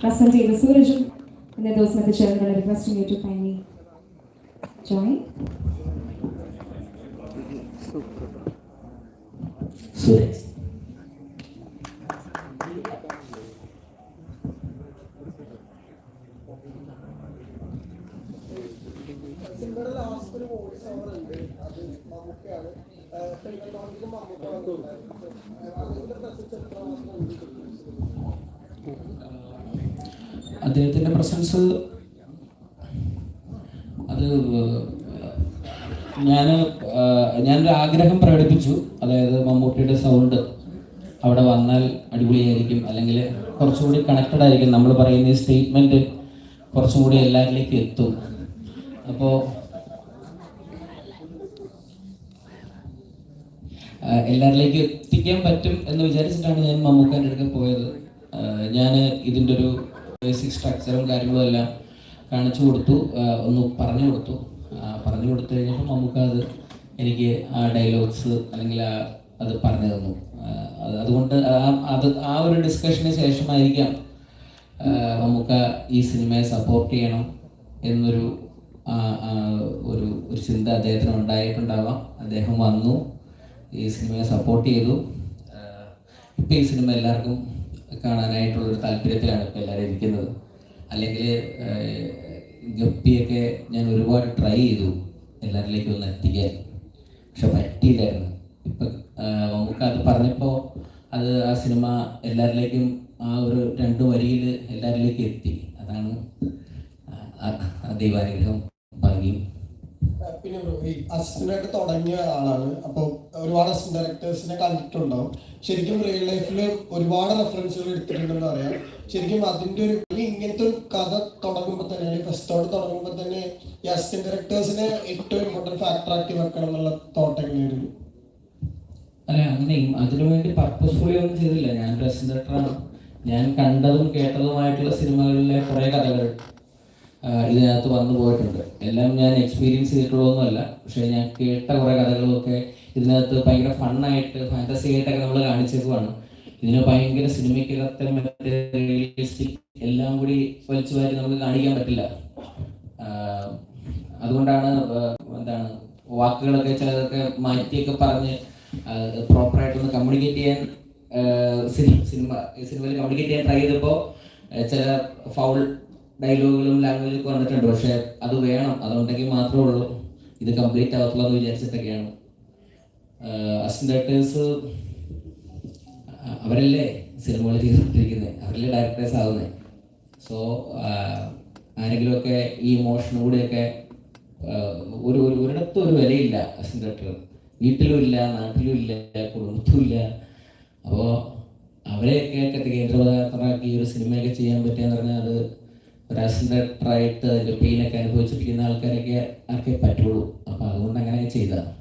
Present ചെയ്ത സൂരജും ഇന്നേ ദിവസം എത്തിച്ചേർന്നുള്ള requesting you to kindly join Suraj. സിനിമയുടെ അദ്ദേഹത്തിന്റെ പ്രസൻസ് അത് ഞാൻ ഞാനൊരു ആഗ്രഹം പ്രകടിപ്പിച്ചു. അതായത് മമ്മൂട്ടിയുടെ സൗണ്ട് അവിടെ വന്നാൽ അടിപൊളിയായിരിക്കും. അല്ലെങ്കിൽ കുറച്ചുകൂടി കണക്റ്റഡ് ആയിരിക്കും. നമ്മൾ പറയുന്ന ഈ സ്റ്റേറ്റ്മെന്റ് കുറച്ചും കൂടി എല്ലാവരിലേക്കും എത്തും. അപ്പോൾ എല്ലാവരിലേക്കും എത്തിക്കാൻ പറ്റും എന്ന് വിചാരിച്ചിട്ടാണ് ഞാൻ മമ്മൂക്കാന്റെ അടുക്കൽ പോയത്. ഞാൻ ഇതിന്റെ ഒരു ബേസിക് സ്ട്രക്ചറും കാര്യങ്ങളും എല്ലാം കാണിച്ചു കൊടുത്തു. ഒന്ന് പറഞ്ഞു കൊടുത്തു. പറഞ്ഞു കൊടുത്തു കഴിഞ്ഞപ്പോൾ നമുക്ക് അത് എനിക്ക് ആ ഡയലോഗ്സ് അല്ലെങ്കിൽ ആ അത് പറഞ്ഞു തന്നു. അതുകൊണ്ട് അത് ആ ഒരു ഡിസ്കഷന് ശേഷമായിരിക്കാം നമുക്ക് ഈ സിനിമയെ സപ്പോർട്ട് ചെയ്യണം എന്നൊരു ഒരു ഒരു ചിന്ത അദ്ദേഹത്തിന് ഉണ്ടായിട്ടുണ്ടാവാം. അദ്ദേഹം വന്നു ഈ സിനിമയെ സപ്പോർട്ട് ചെയ്തു. ഇപ്പം ഈ സിനിമ എല്ലാവർക്കും കാണാനായിട്ടുള്ളൊരു താല്പര്യത്തിലാണ് ഇപ്പോൾ എല്ലാവരും ഇരിക്കുന്നത്. അല്ലെങ്കിൽ ഗപ്പിയൊക്കെ ഞാൻ ഒരുപാട് ട്രൈ ചെയ്തു എല്ലാവരിലേക്കും ഒന്ന് എത്തിക്കാൻ. പക്ഷെ പറ്റിയില്ലായിരുന്നു. ഇപ്പം നമുക്ക് അത് പറഞ്ഞപ്പോൾ അത് ആ സിനിമ എല്ലാവരിലേക്കും ആ ഒരു രണ്ട് വരിയിൽ എല്ലാവരിലേക്കും എത്തി. അതാണ് ദൈവാനുഗ്രഹം. പിന്നെ ഈ അസിസ്റ്റന്റ് തുടങ്ങിയ ആളാണ്. അപ്പോൾ ഒരുപാട് അസിസ്റ്റന്റ് ഡയറക്ടേഴ്സിനെ കണ്ടിട്ടുണ്ടാവും. ശരിക്കും റിയൽ ലൈഫിൽ ഒരുപാട് റെഫറൻസുകൾ എടുത്തിട്ടുണ്ടെന്ന് അറിയാം ശരിക്കും അതിന്റെ ഒരു ഇങ്ങനത്തെ ഒരു കഥ തുടങ്ങുമ്പോൾ തന്നെ അല്ലെങ്കിൽ ഫെസ്റ്റോട് തുടങ്ങുമ്പോൾ തന്നെ ഈ അസിസ്റ്റന്റ് ഡയറക്ടേഴ്സിനെ ഏറ്റവും ഇമ്പോർട്ടന്റ് ഫാക്ടർ ആക്കി വെക്കണം എന്നുള്ള തോട്ട് അല്ല അങ്ങനെ അതിനു വേണ്ടി പർപ്പസ്ഫുള്ളി ഒന്നും ചെയ്തില്ല. ഞാൻ പ്രസന്റേറ്ററാണ് ഞാൻ കണ്ടതും കേട്ടതുമായിട്ടുള്ള സിനിമകളിലെ കുറേ കഥകൾ ഇതിനകത്ത് വന്നു പോയിട്ടുണ്ട്. എല്ലാം ഞാൻ എക്സ്പീരിയൻസ് ചെയ്തിട്ടുള്ളതൊന്നുമല്ല. പക്ഷേ ഞാൻ കേട്ട കുറേ കഥകളൊക്കെ ഇതിനകത്ത് ഭയങ്കര ഫണ്ണായിട്ട് ഫാന്റസി ആയിട്ടൊക്കെ നമ്മൾ കാണിച്ചേക്കുവാണ്. ഇതിന് ഭയങ്കര സിനിമയ്ക്ക് എല്ലാം കൂടി വലിച്ചു വാരി നമുക്ക് കാണിക്കാൻ പറ്റില്ല. അതുകൊണ്ടാണ് എന്താണ് വാക്കുകളൊക്കെ ചിലതൊക്കെ മാറ്റിയൊക്കെ പറഞ്ഞ് പ്രോപ്പറായിട്ടൊന്ന് കമ്മ്യൂണിക്കേറ്റ് ചെയ്യാൻ സിനിമ സിനിമയിൽ കമ്മ്യൂണിക്കേറ്റ് ചെയ്യാൻ ട്രൈ ചെയ്തപ്പോൾ ചില ഫൗൾ ഡയലോഗുകളും ലാംഗ്വേജൊക്കെ വന്നിട്ടുണ്ട് പക്ഷെ അത് വേണം. അതുണ്ടെങ്കിൽ മാത്രമേ ഉള്ളൂ. ഇത് കംപ്ലീറ്റ് ആവത്തുള്ളൂ എന്ന് വിചാരിച്ചിട്ടൊക്കെയാണ്. അസിസ്റ്റേഴ്സ് അവരല്ലേ സിനിമകൾ ചെയ്തുകൊണ്ടിരിക്കുന്നത് അവരല്ലേ ഡയറക്ടേഴ്സ് ആവുന്നത് സോ ആരെങ്കിലുമൊക്കെ ഈ ഇമോഷൻ കൂടെയൊക്കെ ഒരു ഒരു ഒരിടത്തും ഒരു വിലയില്ല അസിസ്റ്റേറ്റർ വീട്ടിലും ഇല്ല നാട്ടിലും ഇല്ല കുടുംബത്തിലും ഇല്ല. അപ്പോൾ അവരെയൊക്കെ കേന്ദ്രപദാർത്ഥമാക്കി ഒരു സിനിമയൊക്കെ ചെയ്യാൻ പറ്റുക എന്ന് പറഞ്ഞാൽ അത് ഒരു അസിസ്റ്റേറ്ററായിട്ട് അതിന്റെ പെയിനൊക്കെ അനുഭവിച്ചിരിക്കുന്ന ആൾക്കാരൊക്കെ ആർക്കേ പറ്റുള്ളൂ. അപ്പോൾ അതുകൊണ്ട് അങ്ങനെ ചെയ്തതാണ്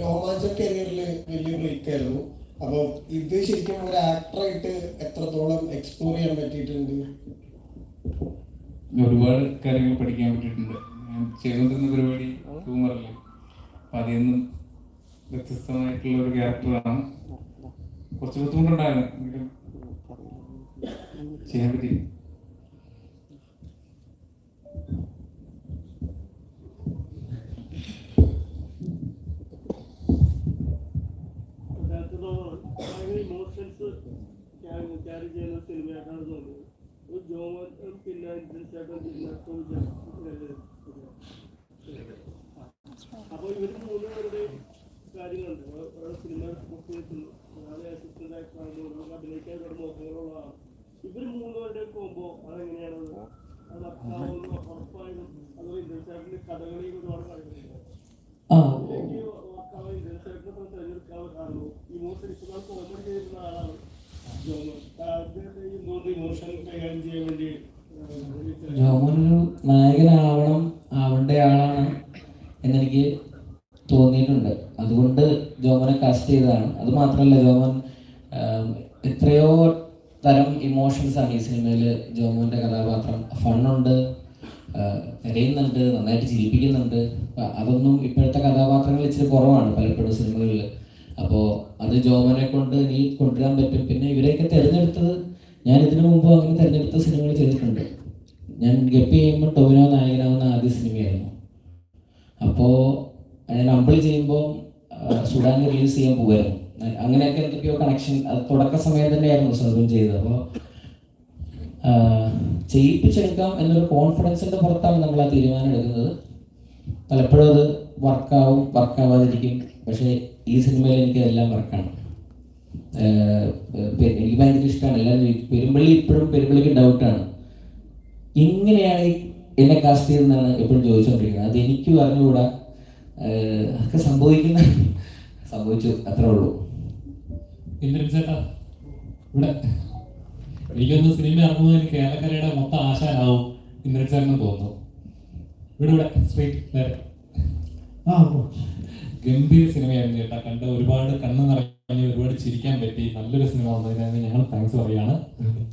രോമാഞ്ചം കരിയറിൽ വലിയ ബ്രേക്ക് ആയിരുന്നു. അപ്പോൾ ഇത് ശരിക്കും ഒരു ആക്ടറായിട്ട് എത്രത്തോളം എക്സ്പ്ലോർ ചെയ്യാൻ പറ്റിയിട്ടുണ്ട്? ഒരുപാട് കാര്യങ്ങൾ പഠിക്കാൻ പറ്റിയിട്ടുണ്ട്. ഞാൻ ചെയ്തുകൊണ്ടിരുന്ന പരിപാടി ഹ്യൂമറല്ലേ അപ്പം അതിൽ നിന്നും വ്യത്യസ്തമായിട്ടുള്ള ഒരു ക്യാരക്ടറാണ് കുറച്ച് ബുദ്ധിമുട്ടുണ്ടായിരുന്നു. എങ്കിലും ചെയ്യാൻ പറ്റി. ക്യാരി ചെയ്യുന്ന സിനിമയായിട്ടാണ് ഒരു ജോമൻ പിന്നെ ഇൻട്രൻസായിട്ടും പിന്നെ അപ്പോൾ ഇവർ മൂന്ന് പേരുടെ കാര്യങ്ങളുണ്ട് സിനിമ ബുക്ക് ചെയ്തിട്ടുണ്ട് ഒരാൾ അസിസ്റ്റന്റ് ആയിട്ടാണ് ഒരാൾ അഭിനയിക്കാൻ ഒരു മോഹങ്ങളുള്ളതാണ്. ഇവർ മൂന്ന് പേരുടെ കോമ്പോ അതെങ്ങനെയാണ് ജോമോനൊരു നായകനാവണം ആവേണ്ട ആളാണ് എന്നെനിക്ക് തോന്നിയിട്ടുണ്ട്. അതുകൊണ്ട് ജോമനെ കാസ്റ്റ് ചെയ്തതാണ്. അത് മാത്രമല്ല ജോമൻ എത്രയോ തരം ഇമോഷൻസ് ആണ് ഈ സിനിമയിൽ ജോമോന്റെ കഥാപാത്രം ഫണ്ണുണ്ട് കരയുന്നുണ്ട് നന്നായിട്ട് ചിരിപ്പിക്കുന്നുണ്ട്. അതൊന്നും ഇപ്പോഴത്തെ കഥാപാത്രങ്ങൾ ഇച്ചിരി കുറവാണ് പലപ്പോഴും സിനിമകളിൽ അപ്പോൾ അത് ജോമനെ കൊണ്ട് ഇനി കൊണ്ടുവരാൻ പറ്റും. പിന്നെ ഇവരെയൊക്കെ തിരഞ്ഞെടുത്തത് ഞാൻ ഇതിനു മുമ്പ് അങ്ങനെ തിരഞ്ഞെടുത്ത സിനിമകൾ ചെയ്തിട്ടുണ്ട്. ഞാൻ ഗപ്പി ചെയ്യുമ്പോൾ ടോവിനോ നായകനാവുന്ന ആദ്യ സിനിമയായിരുന്നു. അപ്പോൾ ഞാൻ അമ്പിളി ചെയ്യുമ്പോൾ സുഡാൻ റിലീസ് ചെയ്യാൻ പോകുമായിരുന്നു അങ്ങനെയൊക്കെ എന്തൊക്കെയോ കണക്ഷൻ അത് തുടക്ക സമയം തന്നെയായിരുന്നു സർവം ചെയ്തത്. അപ്പോൾ ചെയ്യിപ്പിച്ചെടുക്കാം എന്നൊരു കോൺഫിഡൻസിന്റെ പുറത്താണ് നമ്മൾ ആ തീരുമാനം എടുക്കുന്നത്. പലപ്പോഴും അത് വർക്കാവും വർക്കാവാതിരിക്കും പക്ഷേ ഈ സിനിമയിൽ എനിക്ക് അതെല്ലാം വർക്കാണ് എനിക്ക് ഭയങ്കര ഇഷ്ടമാണ്. ചോദിക്കും പെരുമ്പള്ളി ഇപ്പോഴും പെരുമ്പള്ളിക്ക് ഡൗട്ടാണ് ഇങ്ങനെയാണ് എന്നെ കാസ്റ്റ് ചെയ്തെന്നാണ് എപ്പോഴും ചോദിച്ചുകൊണ്ടിരിക്കുന്നത്. അത് എനിക്ക് പറഞ്ഞുകൂടാ അതൊക്കെ സംഭവിക്കുന്ന സംഭവിച്ചു. അത്രേ ഉള്ളൂ. ഇന്ദ്രൻ ചേട്ടാ ഇവിടെ എനിക്കൊന്ന് സിനിമ ഇറങ്ങുന്നതിന് കേരളക്കരയുടെ മൊത്തം ആശാനാവും ഇന്ദ്രൻ ചേട്ടന് തോന്നുന്നു. ഇവിടെ ഇവിടെ സ്ട്രീറ്റ് നേരെ. ഗംഭീര സിനിമയായിരുന്നു ചേട്ടാ. കണ്ട് ഒരുപാട് കണ്ണു നിറഞ്ഞ് ഒരുപാട് ചിരിക്കാൻ പറ്റി. നല്ലൊരു സിനിമ വന്നതിനായിരുന്നു ഞങ്ങൾ താങ്ക്സ് പറയാണ്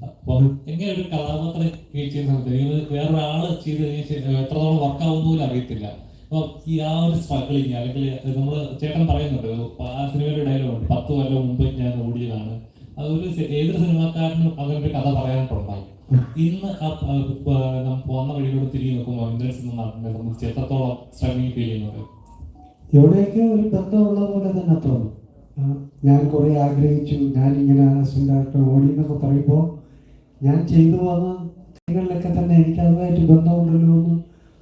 അപ്പം എങ്ങനെ ഒരു കഥാപാത്രം ചെയ്യുന്ന സമയത്ത്? വേറൊരാൾ ചെയ്ത് കഴിഞ്ഞാൽ എത്രത്തോളം വർക്കാവുന്ന പോലും അറിയത്തില്ല. അപ്പൊ ഈ ആ ഒരു സ്ട്രഗിളിങ് അല്ലെങ്കിൽ നമ്മൾ ചേട്ടൻ പറയുന്നുണ്ട് ആ സിനിമയുടെ ഡയലോഗ് ഉണ്ട്. പത്ത് കൊല്ലം മുമ്പ് ഞാൻ ഓടിയതാണ്. അതൊരു ഏതൊരു സിനിമാക്കാരനും അങ്ങനെ കഥ പറയാനായിട്ടുണ്ടായി ഇന്ന് ആ പോന്ന പോകുന്ന വഴിയിലൂടെ തിരികെ നോക്കുമ്പോൾ ഇന്ദ്രൻസ് എന്ന നടനെ സംബന്ധിച്ച് എത്രത്തോളം സ്ട്രഗിങ് ഫീൽ ചെയ്യുന്നത് എവിടെയൊക്കെ ഒരു ബന്ധമുള്ള പോലെ തന്നെ തോന്നും. ഞാൻ കുറെ ആഗ്രഹിച്ചു. ഞാൻ ഇങ്ങനെ അസിസ്റ്റന്റായിട്ട് ഓടി എന്നൊക്കെ പറയുമ്പോൾ ഞാൻ ചെയ്തു വന്ന കാര്യങ്ങളിലൊക്കെ തന്നെ എനിക്ക് അതുമായിട്ട് ബന്ധമുണ്ടല്ലോ എന്ന്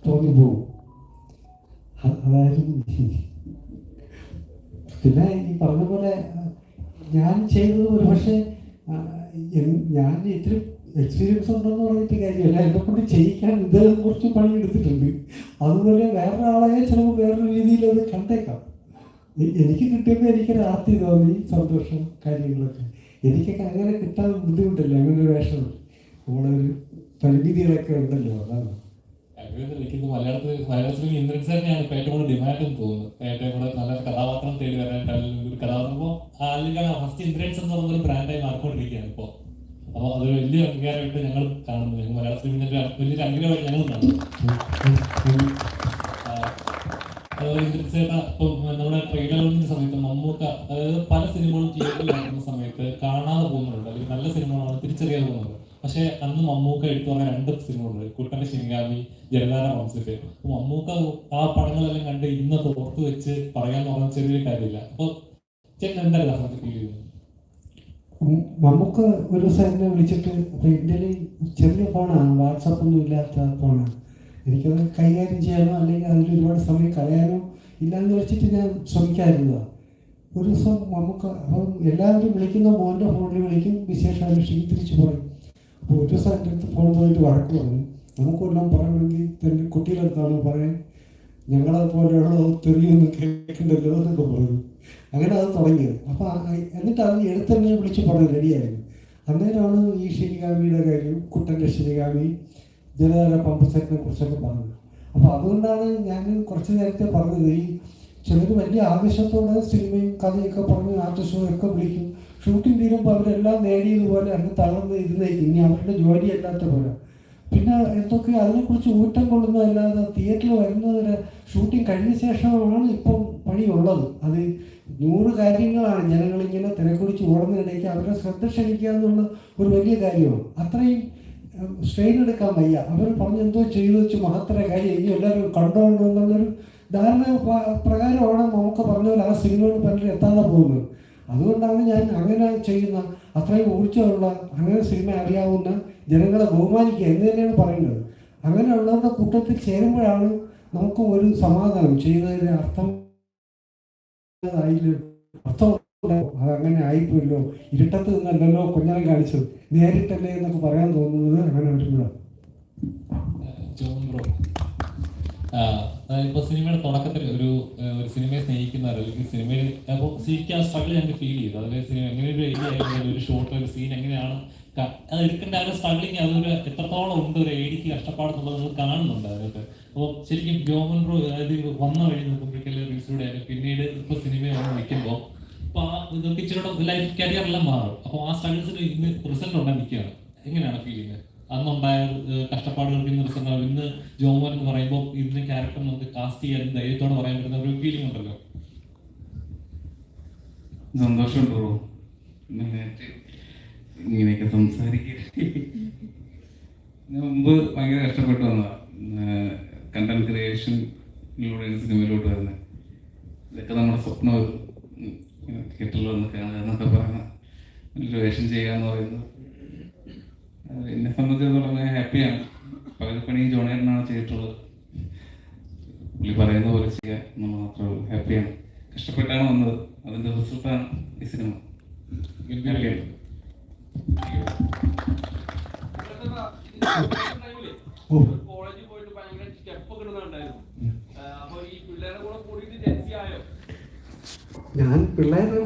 തോന്നിപ്പോകും. പിന്നെ ഈ പറഞ്ഞ പോലെ ഞാൻ ചെയ്തത് ഒരു പക്ഷേ ഞാൻ ഇത്തിരി എക്സ്പീരിയൻസ് ഉണ്ടെന്ന് പറഞ്ഞിട്ട് കാര്യമല്ല. എന്നെ കൊണ്ട് ചെയ്യിക്കാൻ ഇദ്ദേഹം കുറച്ച് പണി എടുത്തിട്ടുണ്ട് അതുപോലെ വേറൊരാളെ ചിലപ്പോൾ വേറൊരു രീതിയിൽ അത് കണ്ടേക്കാം. എനിക്ക് കിട്ടിയപ്പോൾ എനിക്കൊരു ആർത്തി തോന്നി സന്തോഷം കാര്യങ്ങളൊക്കെ. എനിക്കൊക്കെ അങ്ങനെ കിട്ടാൻ ബുദ്ധിമുട്ടില്ല അങ്ങനെ ഒരു വേഷം നമ്മളൊരു പരിമിതികളൊക്കെ ഉണ്ടല്ലോ അതാണ്. കഴിവെന്ന് വിളിക്കുന്നത് മലയാളത്തിൽ മലയാള സിനിമ ഇന്ദ്രൻ സാറിനെയാണ് ഏറ്റവും കൂടുതൽ ഡിമാൻഡ് എന്ന് തോന്നുന്നു കൂടുതൽ നല്ല കഥാപാത്രം തേടി വരാനായിട്ട് അല്ലെങ്കിൽ ഒരു കഥാപാത്രം. ഇപ്പോൾ അല്ലെങ്കിൽ ഫസ്റ്റ് ഇന്ദ്രൻസ് എന്ന് പറഞ്ഞ ഒരു ബ്രാൻഡായി മാറിക്കൊണ്ടിരിക്കുകയാണ് ഇപ്പോൾ അപ്പോൾ അതൊരു വലിയ അംഗീകാരമായിട്ട് ഞങ്ങൾ കാണുന്നു. ഞങ്ങൾ മലയാള സിനിമയുടെ വലിയൊരു അംഗീകാരമായിട്ട് ഞങ്ങൾ കാണുന്നു. ഇന്ദ്രൻ ചേട്ടാ ഇപ്പം നമ്മുടെ ട്രെയിലറിന്റെ സമയത്ത് മമ്മൂക്ക അതായത് പല സിനിമകളും തിയേറ്ററിൽ നടക്കുന്ന സമയത്ത് കാണാതെ പോകുന്നുണ്ട് അല്ലെങ്കിൽ നല്ല സിനിമകളാണ് തിരിച്ചറിയാതെ പോകുന്നത് പക്ഷേ അന്ന് മമ്മൂക്ക എടുത്തു പറഞ്ഞ രണ്ട് സിനിമകളുണ്ട്. കുട്ടന്റെ ശിങ്കാമി ജലധാര വംശത്തെ മമ്മൂക്ക ആ പടങ്ങളെല്ലാം കണ്ട് ഇന്ന് ഓർത്ത് വെച്ച് പറയാന്ന് പറഞ്ഞ ചെറിയൊരു കാര്യമില്ല. അപ്പൊ എന്തായാലും സമയത്ത് ഫീൽ നമുക്ക് ഒരു ദിവസം വിളിച്ചിട്ട് അപ്പോൾ എന്റെ ചെറിയ ഫോണാണ് വാട്സപ്പ് ഒന്നും ഇല്ലാത്ത ഫോണാണ് എനിക്കത് കൈകാര്യം ചെയ്യാനോ അല്ലെങ്കിൽ അതിൽ ഒരുപാട് സമയം കളയാനോ ഇല്ലാന്ന് വെച്ചിട്ട് ഞാൻ ശ്രമിക്കാറില്ല ഒരു ദിവസം നമുക്ക് അപ്പം എല്ലാവരും വിളിക്കുന്ന മോന്റെ ഫോണിൽ വിളിക്കും വിശേഷം അന്വേഷിക്കും തിരിച്ചു പറയും. അപ്പോൾ ഒരു സ്ഥലത്ത് ഫോൺ പോയിട്ട് വഴക്ക് പറഞ്ഞു. നമുക്കെല്ലാം പറയണമെങ്കിൽ തന്നെ കുട്ടികളെടുത്താണ് പറയാൻ. ഞങ്ങളെപ്പോലെയുള്ള തെറിയൊന്നും കേൾക്കണ്ടല്ലോ എന്നൊക്കെ പറഞ്ഞു. അങ്ങനെ അത് തുടങ്ങിയത് അപ്പോൾ എന്നിട്ട് അത് എടുത്തന്നെ വിളിച്ച് പറഞ്ഞു റെഡിയായിരുന്നു അന്നേരമാണ് ഈ ശനികാമിയുടെ കാര്യം കുട്ടന്റെ ശനികാമി ജലധാര പമ്പ് സെറ്റിനെ കുറിച്ചൊക്കെ പറഞ്ഞത് അപ്പോൾ അതുകൊണ്ടാണ് ഞാൻ കുറച്ച് നേരത്തെ പറഞ്ഞത്. ഈ ചിലർ വലിയ ആവേശത്തോടെ സിനിമയും കഥയൊക്കെ പറഞ്ഞ് ആർട്ടിസ്റ്റുകളൊക്കെ വിളിക്കും. ഷൂട്ടിംഗ് തീരുമ്പോൾ അവരെല്ലാം നേടിയതുപോലെ അങ്ങ് തളർന്ന് ഇരുന്നേക്കും. ഇനി അവരുടെ ജോലിയല്ലാത്ത പോലെ. പിന്നെ എന്തൊക്കെ അതിനെക്കുറിച്ച് ഊറ്റം കൊള്ളുന്നതല്ലാതെ തിയേറ്ററിൽ വരുന്നവരെ ഷൂട്ടിംഗ് കഴിഞ്ഞ ശേഷമാണ് ഇപ്പം പണിയുള്ളത്. അത് നൂറ് കാര്യങ്ങളാണ് ജനങ്ങളിങ്ങനെ തിരക്കുടിച്ച് ഓടുന്നതിടയ്ക്ക് അവരുടെ ശ്രദ്ധ ക്ഷണിക്കുക എന്നുള്ള ഒരു വലിയ കാര്യമാണ്. അത്രയും സ്ട്രെയിൻ എടുക്കാൻ വയ്യ. അവർ പറഞ്ഞെന്തോ ചെയ്തു വെച്ച് മഹത്തര കാര്യം. ഇനി എല്ലാവരും കണ്ടോണ്ടോ എന്നുള്ളൊരു ധാരണ പ്രകാരമാണ് നമുക്ക് പറഞ്ഞ പോലെ ആ സിനിമകൾ പലരും എത്താതെ പോകുന്നത്. അതുകൊണ്ടാണ് ഞാൻ അങ്ങനെ ചെയ്യുന്ന അത്രയും ഊർജമുള്ള അങ്ങനെ സിനിമ അറിയാവുന്ന ജനങ്ങളെ ബഹുമാനിക്കുക എന്ന് തന്നെയാണ് പറയുന്നത്. അങ്ങനെയുള്ളവരുടെ കൂട്ടത്തിൽ ചേരുമ്പോഴാണ് നമുക്കും ഒരു സമാധാനം. ചെയ്യുന്നതിന് അർത്ഥം അർത്ഥം അത് അതങ്ങനെ ആയിപ്പോയല്ലോ. ഇരുട്ടത്ത് നിന്നല്ലല്ലോ കുഞ്ഞനെ കാണിച്ചത്. നേരിട്ടല്ലേ എന്നൊക്കെ പറയാൻ തോന്നുന്നത് അങ്ങനെ വരുമ്പോഴാണ്. John bro. അതായത് സിനിമയുടെ തുടക്കത്തിൽ ഒരു ഒരു സിനിമയെ സ്നേഹിക്കുന്നവർ അല്ലെങ്കിൽ സിനിമയിൽ അപ്പോൾ ശരിക്കും ആ സ്ട്രഗിൾ ഞങ്ങൾക്ക് ഫീൽ ചെയ്തു. അതായത് സിനിമ എങ്ങനെ ഒരു ഐഡിയ ഒരു ഷോട്ട് ഒരു സീൻ എങ്ങനെയാണ് അത് എടുക്കേണ്ട ആ ഒരു സ്ട്രഗിളിങ് അതൊരു എത്രത്തോളം ഉണ്ട് ഒരു ഐഡിക്ക് കഷ്ടപ്പാടെന്നുള്ളത് നിങ്ങൾ കാണുന്നുണ്ട് അതിനകത്ത്. അപ്പോൾ ശരിക്കും ജോമൻ ബ്രോ അതായത് വന്ന വഴി നോക്കുമ്പോഴേക്കും റീൽസിലൂടെ പിന്നീട് ഇപ്പൊ സിനിമ വന്ന് നിൽക്കുമ്പോൾ അപ്പോൾ ആ ഇതൊക്കെ ഇച്ചിരി ലൈഫ് കരിയർ എല്ലാം മാറും. അപ്പോൾ ആ സ്ട്രഗിൾസിന് ഇന്ന് റിസൾട്ട് ഉണ്ടായി നിൽക്കുകയാണ്. എങ്ങനെയാണ് ഫീലിംഗ് അന്നുണ്ടായ കഷ്ടപ്പാടുകൾക്ക് ഇന്ന് ഇന്ന് ജോമോൻ എന്ന് പറയുമ്പോൾ ഇതിന്റെ ക്യാരക്ടർ നമുക്ക് കാസ്റ്റ് ചെയ്യാൻ ധൈര്യത്തോടെ പറയാൻ പറ്റുന്ന ഒരു ഫീലിംഗ് ഉണ്ടല്ലോ. സന്തോഷമുണ്ടോ ഇങ്ങനെയൊക്കെ സംസാരിക്കുക ഞാൻ മുമ്പ് ഭയങ്കര കഷ്ടപ്പെട്ടു വന്നതാണ് കണ്ടന്റ് ക്രിയേഷനിലൂടെ സിനിമയിലോട്ട് വരുന്നത് ഇതൊക്കെ നമ്മുടെ സ്വപ്നമായിരുന്നു തിയേറ്ററിൽ വന്ന് കാണുക എന്നൊക്കെ പറയുന്ന ഒരു വേഷം ചെയ്യുക എന്ന് പറയുന്നത്. എന്നെ സംബന്ധിച്ചിടത്തോളം ഞാൻ ഹാപ്പിയാണ്. പകുതി പണി ജോണേട്ടനാണ് ചെയ്തിട്ടുള്ളത്. പുള്ളി പറയുന്ന പോലെ ചെയ്യുക നമ്മൾ മാത്രമേ ഉള്ളൂ ഹാപ്പിയാണ്. കഷ്ടപ്പെട്ടാണ് വന്നത്. അതിന്റെ റിസൾട്ടാണ് ഈ സിനിമ. ഹാപ്പിയാണ്. ഓ കോളേജിൽ പോയിട്ട് ഭയങ്കര സ്റ്റെപ്പ് ഒക്കെ ഇടുന്നുണ്ടായിരുന്നു. അപ്പൊ ഈ പിള്ളേരുടെ കൂടെ കൂടിയിട്ട് ജെൻസി ആയോ? ഞാൻ പിള്ളേരെ